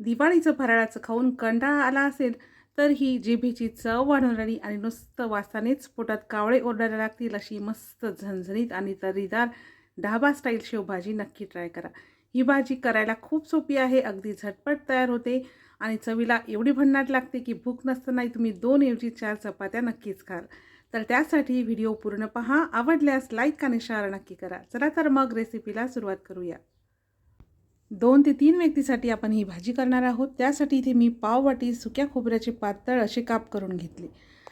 दिवाळीचं फराळाचं खाऊन कंटाळा आला असेल तर ही जिभेची चव वाढवणारी आणि नुसतं वासानेच पोटात कावळे ओरडायला लागतील अशी मस्त झणझणीत आणि तर्रीदार ढाबा स्टाईल शेवभाजी नक्की ट्राय करा. ही भाजी करायला खूप सोपी आहे अगदी झटपट तयार होते आणि चवीला एवढी भन्नाट लागते की भूक नसतानाही तुम्ही दोन ऐवजी चार चपात्या नक्कीच खाल. तर त्यासाठी व्हिडिओ पूर्ण पहा आवडल्यास लाईक आणि शेअर नक्की करा. चला तर मग रेसिपीला सुरुवात करूया. दोन ते तीन व्यक्तीसाठी आपण ही भाजी करणार आहोत. त्यासाठी इथे मी पाववाटी सुक्या खोबऱ्याचे पातळ असे काप करून घेतले.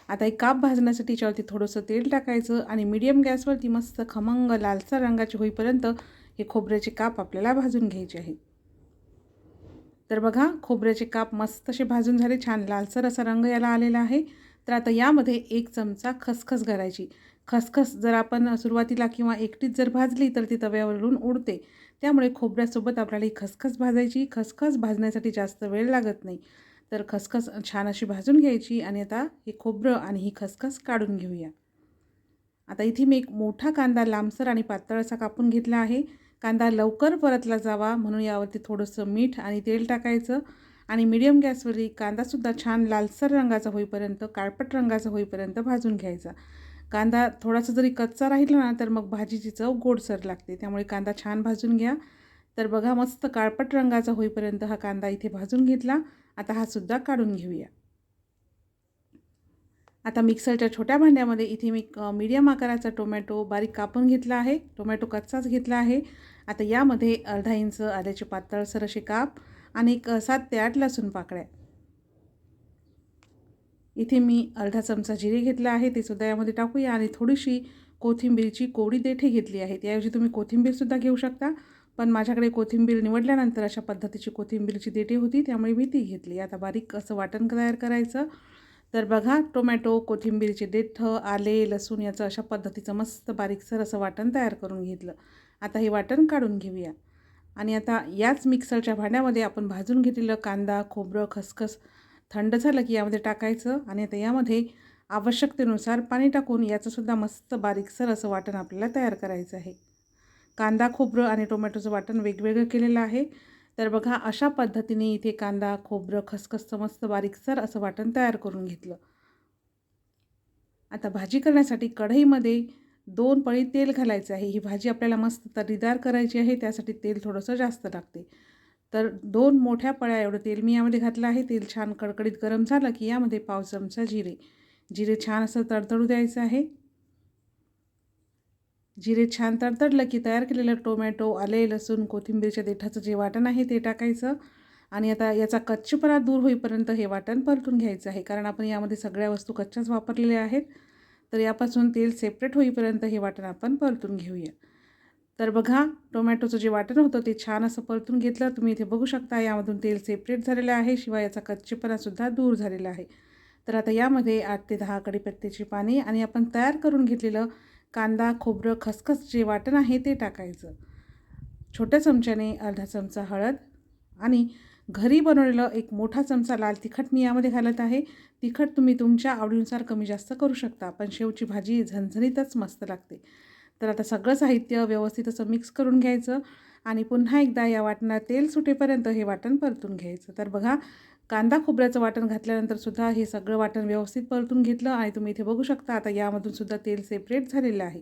आता हे काप भाजण्यासाठी याच्यावरती थोडंसं तेल टाकायचं आणि मीडियम गॅसवरती मस्त खमंग लालसर रंगाचे होईपर्यंत हे खोबऱ्याचे काप आपल्याला भाजून घ्यायचे आहेत तर बघा खोबऱ्याचे काप मस्त असे भाजून झाले. छान लालसर असा रंग याला आलेला आहे. तर आता यामध्ये एक चमचा खसखस घालायची खसखस जर आपण सुरुवातीला किंवा एकटीच जर भाजली तर ती तव्यावरून उडते. त्यामुळे खोबऱ्यासोबत आपल्याला ही खसखस भाजायची. खसखस भाजण्यासाठी जास्त वेळ लागत नाही. तर खसखस छान अशी भाजून घ्यायची आणि आता हे खोबरं आणि ही खसखस काढून घेऊया. आता इथे मी एक मोठा कांदा लांबसर आणि पातळ असा कापून घेतला आहे. कांदा लवकर परतला जावा म्हणून यावरती थोडंसं मीठ आणि तेल टाकायचं आणि मिडियम गॅसवरती कांदासुद्धा छान लालसर रंगाचा होईपर्यंत काळपट रंगाचा होईपर्यंत भाजून घ्यायचा. कांदा थोडासा जरी कच्चा राहिला ना तर मग भाजीची चव गोडसर लागते. त्यामुळे कांदा छान भाजून घ्या. तर बघा मस्त काळपट रंगाचा होईपर्यंत हा कांदा इथे भाजून घेतला. आता हा सुद्धा काढून घेऊया. आता मिक्सरच्या छोट्या भांड्यामध्ये इथे मी मीडियम आकाराचा टोमॅटो बारीक कापून घेतला आहे. टोमॅटो कच्चाच घेतला आहे. आता यामध्ये अर्धा इंच आल्याचे पातळसर असे काप आणि एक सात ते आठ लसूण पाकळ्या. इथे मी अर्धा चमचा जिरे घेतला आहे ते सुद्धा यामध्ये टाकूया आणि थोडीशी कोथिंबीरची कोवडी देठी घेतली आहे. त्याऐवजी तुम्ही कोथिंबीरसुद्धा घेऊ शकता. पण माझ्याकडे कोथिंबीर निवडल्यानंतर अशा पद्धतीची कोथिंबीरची देठी होती त्यामुळे मी ती घेतली. आता बारीक असं वाटण तयार करायचं. तर बघा टोमॅटो कोथिंबीरचे देठं आले लसूण याचं अशा पद्धतीचं मस्त बारीकसर असं वाटण तयार करून घेतलं. आता हे वाटण काढून घेऊया. आणि आता याच मिक्सरच्या भांड्यामध्ये आपण भाजून घेतलेलं कांदा खोबरं खसखस थंड झालं की यामध्ये टाकायचं आणि आता यामध्ये आवश्यकतेनुसार पाणी टाकून याचंसुद्धा मस्त बारीकसर असं वाटण आपल्याला तयार करायचं आहे. कांदा खोबरं आणि टोमॅटोचं वाटण वेगवेगळं केलेलं आहे. तर बघा अशा पद्धतीने इथे कांदा खोबरं खसखसचं मस्त बारीकसर असं वाटण तयार करून घेतलं. आता भाजी करण्यासाठी कढईमध्ये दोन पळी तेल घालायचं आहे. ही भाजी आपल्याला मस्त तर्रीदार करायची आहे त्यासाठी तेल थोडंसं जास्त लागते. तर दोन मोठ्या पळ्या एवढं तेल मी यामध्ये घातलं आहे. तेल छान कडकडीत गरम झालं की यामध्ये पाव चमचा जिरे. जिरे छान असं तडतडू द्यायचं आहे. जिरे छान तडतडलं की तयार केलेलं टोमॅटो आले लसूण कोथिंबीरच्या देठाचं जे वाटण आहे ते टाकायचं. आणि आता याचा कच्चपणा दूर होईपर्यंत हे वाटण परतून घ्यायचं आहे. कारण आपण यामध्ये सगळ्या वस्तू कच्च्याच वापरलेल्या आहेत. तर यापासून तेल सेपरेट होईपर्यंत हे वाटण आपण परतून घेऊया. तर बघा टोमॅटोचं जे वाटण होतं ते छान असं परतून घेतलं. तुम्ही इथे बघू शकता यामधून तेल सेपरेट झालेलं आहे शिवाय याचा कच्चेपणासुद्धा दूर झालेला आहे. तर आता यामध्ये आठ ते दहा कडीपत्त्याची पाने आणि आपण तयार करून घेतलेलं कांदा खोबरं खसखस जे वाटण आहे ते टाकायचं. छोट्या चमच्याने अर्धा चमचा हळद आणि घरी बनवलेलं एक मोठा चमचा लाल तिखट मी यामध्ये घालत आहे. तिखट तुम्ही तुमच्या आवडीनुसार कमी जास्त करू शकता पण शेवची भाजी झणझणीतच मस्त लागते. तर आता सगळं साहित्य व्यवस्थित असं मिक्स करून घ्यायचं आणि पुन्हा एकदा या वाटणात तेल सुटेपर्यंत हे वाटण परतून घ्यायचं. तर बघा कांदा खोबऱ्याचं वाटण घातल्यानंतर सुद्धा हे सगळं वाटण व्यवस्थित परतून घेतलं आणि तुम्ही इथे बघू शकता आता यामधून सुद्धा तेल सेपरेट झालेलं आहे.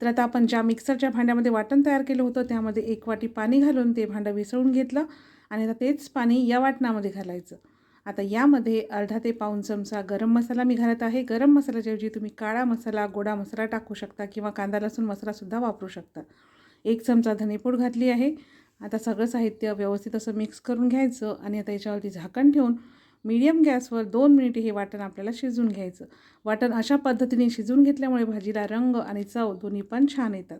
तर आता आपण ज्या मिक्सरच्या भांड्यामध्ये वाटण तयार केलं होतं त्यामध्ये एक वाटी पाणी घालून ते भांडं विसळून घेतलं आणि आता तेच पाणी या वाटणामध्ये घालायचं. आता यामध्ये अर्धा ते पाऊन चमचा गरम मसाला मी घालत आहे. गरम मसाल्याच्याऐवजी तुम्ही काळा मसाला गोडा मसाला टाकू शकता किंवा कांदा लसूण मसालासुद्धा वापरू शकता. एक चमचा धनेपूड घातली आहे. आता सगळं साहित्य व्यवस्थित असं मिक्स करून घ्यायचं आणि आता याच्यावरती झाकण ठेवून मीडियम गॅसवर दोन मिनिटे हे वाटण आपल्याला शिजून घ्यायचं. वाटण अशा पद्धतीने शिजून घेतल्यामुळे भाजीला रंग आणि चव दोन्ही पण छान येतात.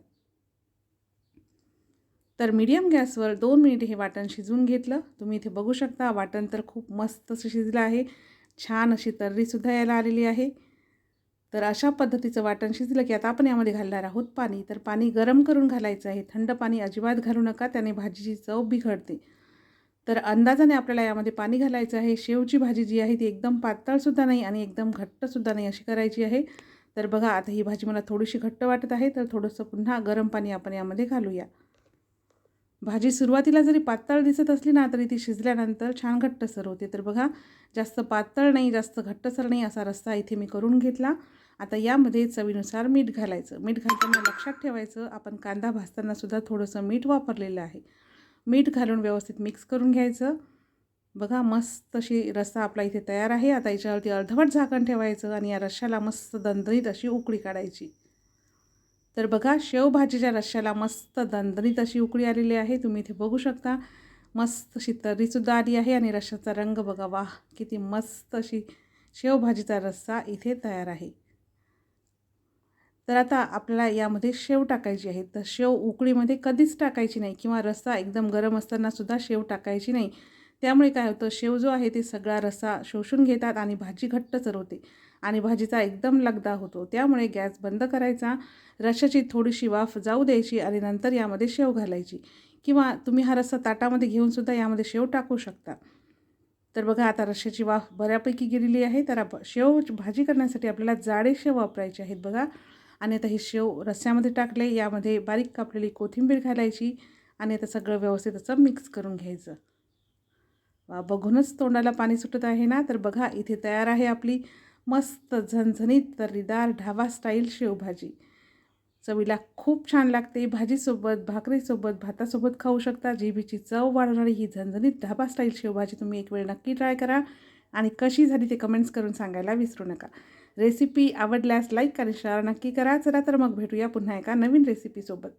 तर मीडियम गॅसवर दोन मिनिटे हे वाटण शिजवून घेतलं. तुम्ही इथे बघू शकता वाटण तर खूप मस्त असं शिजलं आहे. छान अशी तर्रीसुद्धा यायला आलेली आहे. तर अशा पद्धतीचं वाटण शिजलं की आता आपण यामध्ये घालणार आहोत पाणी. तर पाणी गरम करून घालायचं आहे. थंड पाणी अजिबात घालू नका त्याने भाजीची चव बिघडते. तर अंदाजाने आपल्याला यामध्ये पाणी घालायचं आहे. शेवची भाजी जी आहे ती एकदम पातळसुद्धा नाही आणि एकदम घट्टसुद्धा नाही अशी करायची आहे. तर बघा आता ही भाजी मला थोडीशी घट्ट वाटत आहे. तर थोडंसं पुन्हा गरम पाणी आपण यामध्ये घालूया. भाजी सुरुवातीला जरी पातळ दिसत असली ना तरी ती शिजल्यानंतर छान घट्टसर होते. तर बघा जास्त पातळ नाही जास्त घट्टसर नाही असा रस्ता इथे मी करून घेतला. आता यामध्ये चवीनुसार मीठ घालायचं. मीठ घालताना लक्षात ठेवायचं आपण कांदा भाजताना सुद्धा थोडंसं मीठ वापरलेलं आहे. मीठ घालून व्यवस्थित मिक्स करून घ्यायचं. बघा मस्त अशी रस्सा आपला इथे तयार आहे. आता याच्यावरती अर्धवट झाकण ठेवायचं आणि या रश्श्याला मस्त दणदणीत अशी उकळी काढायची. तर बघा शेवभाजीच्या रश्श्याला मस्त दणदणीत अशी उकळी आलेली आहे. तुम्ही इथे बघू शकता. मस्त अशी तर्रीसुद्धा आली आहे आणि रश्श्याचा रंग बघा वाह किती मस्त अशी शेवभाजीचा रस्सा इथे तयार आहे. तर आता आपल्याला यामध्ये शेव टाकायची आहे. तर शेव उकळीमध्ये कधीच टाकायची नाही किंवा रस्सा एकदम गरम असताना सुद्धा शेव टाकायची नाही. त्यामुळे काय होतं शेव जो आहे ते सगळा रस्सा शोषून घेतात आणि भाजी घट्ट चरवते आणि भाजीचा एकदम लगदा होतो. त्यामुळे गॅस बंद करायचा. रशाची थोडीशी वाफ जाऊ द्यायची आणि नंतर यामध्ये शेव घालायची. किंवा तुम्ही हा रस्सा ताटामध्ये घेऊनसुद्धा यामध्ये शेव टाकू शकता. तर बघा आता रश्श्याची वाफ बऱ्यापैकी गेलेली आहे. तर आप शेव भाजी करण्यासाठी आपल्याला जाडे शेव वापरायचे आहेत बघा. आणि आता हे शेव रस्स्यामध्ये टाकले. यामध्ये बारीक कापलेली कोथिंबीर घालायची आणि आता सगळं व्यवस्थित असं मिक्स करून घ्यायचं. वा बघूनच तोंडाला पाणी सुटत आहे ना? तर बघा इथे तयार आहे आपली मस्त झणझणीत तर्रीदार ढाबा स्टाईल शेवभाजी. चवीला खूप छान लागते. भाजीसोबत भाकरीसोबत भातासोबत खाऊ शकता. जिभीची चव वाढवणारी ही झणझणीत ढाबा स्टाईल शेवभाजी तुम्ही एक वेळ नक्की ट्राय करा. आणि कशी झाली ते कमेंट्स करून सांगायला विसरू नका. रेसिपी आवडल्यास लाईक आणि शेअर नक्की करा. चला तर मग भेटूया पुन्हा एका नवीन रेसिपीसोबत